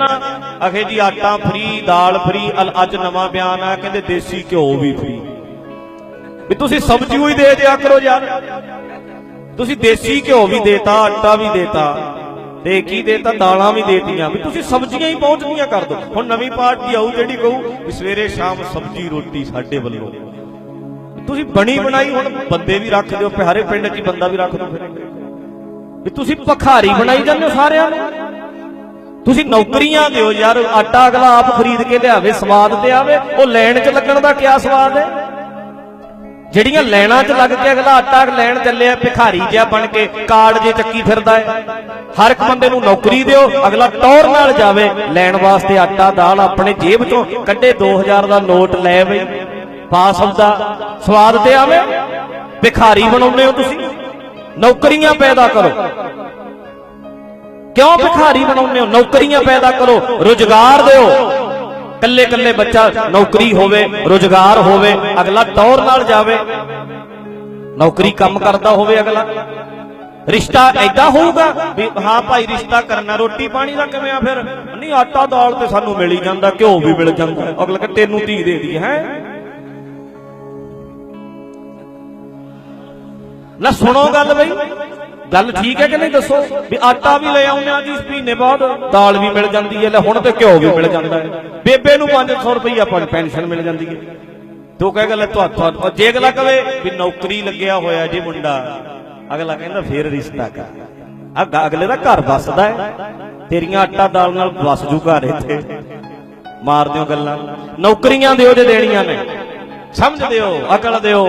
ਨਾ ਅਖੇ ਜੀ, ਆਟਾ ਫ੍ਰੀ, ਦਾਲ ਫ੍ਰੀ ਅੱਜ ਨਵਾਂ ਬਿਆਨ ਆ। ਕਹਿੰਦੇ ਦੇਸੀ ਘਿਓ ਵੀ ਫ੍ਰੀ। ਵੀ ਤੁਸੀਂ ਸਬਜ਼ੀ ਹੋਈ ਦੇ ਦਿਆ ਕਰੋ ਯਾਰ। ਤੁਸੀਂ ਦੇਸੀ ਘਿਓ ਵੀ ਦੇਤਾ, ਆਟਾ ਵੀ ਦੇਤਾ। ਤੇ ਕੀ ਦੇਤਾ? ਦਾਲਾਂ ਵੀ ਦੇਤੀਆਂ। ਵੀ ਤੁਸੀਂ ਸਬਜ਼ੀਆਂ ਹੀ ਪਹੁੰਚਦੀਆਂ ਕਰ ਦੋ। ਹੁਣ ਨਵੀਂ ਪਾਰਟੀ ਆਊ ਜਿਹੜੀ ਕਹੂ, ਵੀ ਸਵੇਰੇ ਸ਼ਾਮ ਸਬਜ਼ੀ ਰੋਟੀ ਸਾਡੇ ਵੱਲੋਂ। ਤੁਸੀਂ ਬਣੀ ਬਣਾਈ ਹੁਣ ਬੰਦੇ ਵੀ ਰੱਖ ਦਿਓ। ਹਰੇ ਪਿੰਡ 'ਚ ਬੰਦਾ ਵੀ ਰੱਖ ਦਿਓ ਫਿਰ। ਵੀ ਤੁਸੀਂ ਭਖਾਰੀ ਬਣਾਈ ਜਾਂਦੇ ਹੋ ਸਾਰਿਆਂ ਨੂੰ। ਤੁਸੀਂ ਨੌਕਰੀਆਂ ਦਿਓ ਯਾਰ, ਆਟਾ ਅਗਲਾ ਆਪ ਖਰੀਦ ਕੇ ਲਿਆਵੇ, ਸਵਾਦ ਤੇ ਆਵੇ, ਉਹ ਲੈਣ 'ਚ ਲੱਗਣ ਦਾ ਕੀ ਸਵਾਦ ਹੈ? ਜਿਹੜੀਆਂ ਲੈਣਾ 'ਚ ਲੱਗ ਕੇ ਅਗਲਾ ਆਟਾ ਲੈਣ ਚੱਲਿਆ ਭਿਖਾਰੀ ਜਿਹਾ ਬਣ ਕੇ, ਕਾਰਡ ਜੇ ਚੱਕੀ ਫਿਰਦਾ ਹੈ। ਹਰ ਇੱਕ ਬੰਦੇ ਨੂੰ ਨੌਕਰੀ ਦਿਓ, ਅਗਲਾ ਟੌਰ ਨਾਲ ਜਾਵੇ, ਲੈਣ ਵਾਸਤੇ ਆਟਾ, ਦਾਲ ਆਪਣੇ ਜੇਬ 'ਚੋਂ ਕੱਢੇ 2000 ਦਾ ਨੋਟ ਲੈ ਬਈ, ਪਾਸ ਹੁੰਦਾ, ਸਵਾਦ ਤੇ ਆਵੇ, ਭਿਖਾਰੀ ਬਣਾਉਂਦੇ ਹੋ ਤੁਸੀਂ। ਨੌਕਰੀਆਂ ਪੈਦਾ ਕਰੋ। ਕਿਉਂ ਭਿਖਾਰੀ ਬਣਾਉਂਦੇ ਹੋ? ਨੌਕਰੀਆਂ ਪੈਦਾ ਕਰੋ, ਰੁਜ਼ਗਾਰ ਦਿਓ। ਕੱਲੇ ਕੱਲੇ ਬੱਚਾ ਨੌਕਰੀ ਹੋਵੇ, ਰੁਜ਼ਗਾਰ ਹੋਵੇ, ਅਗਲਾ ਟੌਰ ਨਾਲ ਜਾਵੇ। ਨੌਕਰੀ ਕੰਮ ਕਰਦਾ ਹੋਵੇ ਅਗਲਾ। ਰਿਸ਼ਤਾ ਐਦਾਂ ਹੋਊਗਾ ਵੀ, ਹਾਂ ਭਾਈ ਰਿਸ਼ਤਾ ਕਰਨਾ, ਰੋਟੀ ਪਾਣੀ ਦਾ ਕਿਵੇਂ ਆ ਫਿਰ? ਨਹੀਂ, ਆਟਾ ਦਾਲ ਤੇ ਸਾਨੂੰ ਮਿਲ ਹੀ ਜਾਂਦਾ, ਘਿਓ ਵੀ ਮਿਲ ਜਾਂਦਾ। ਅਗਲਾ ਕਿ ਤੈਨੂੰ ਧੀ ਦੇ ਦੀ ਹੈ? ਨਾ ਸੁਣੋ ਗੱਲ ਬਈ। ਗੱਲ ਠੀਕ ਹੈ ਕਿ ਨਹੀਂ ਦੱਸੋ? ਵੀ ਆਟਾ ਵੀ ਲੈ ਆਉਂਦੇ ਆ ਜੀ, ਇਸ ਮਹੀਨੇ ਬਾਅਦ ਦਾਲ ਵੀ ਮਿਲ ਜਾਂਦੀ ਹੈ, ਲੈ ਹੁਣ ਤੇ ਘਿਓ ਵੀ ਮਿਲ ਜਾਂਦਾ ਹੈ। ਬੇਬੇ ਨੂੰ 500 ਰੁਪਈਆ ਪੈਨਸ਼ਨ ਮਿਲ ਜਾਂਦੀ ਹੈ। ਤੇ ਕਹੇਗਾ ਲੈ ਤੁਹਾਨੂੰ ਜੇ ਅਗਲਾ ਕਵੇ ਵੀ ਨੌਕਰੀ ਲੱਗਿਆ ਹੋਇਆ ਜੀ ਮੁੰਡਾ, ਅਗਲਾ ਕਹਿੰਦਾ ਫੇਰ ਰਿਸ਼ਤਾ ਕਰ। ਆ ਅਗਲੇ ਦਾ ਘਰ ਵੱਸਦਾ ਹੈ। ਤੇਰੀਆਂ ਆਟਾ ਦਾਲ ਨਾਲ ਵੱਸ ਜੂ ਘਰ ਇੱਥੇ ਮਾਰ ਦਿਓ ਗੱਲਾਂ। ਨੌਕਰੀਆਂ ਦਿਓ ਜੇ ਦੇਣੀਆਂ ਨੇ। ਸਮਝ ਦਿਓ ਅਕਲ ਦਿਓ।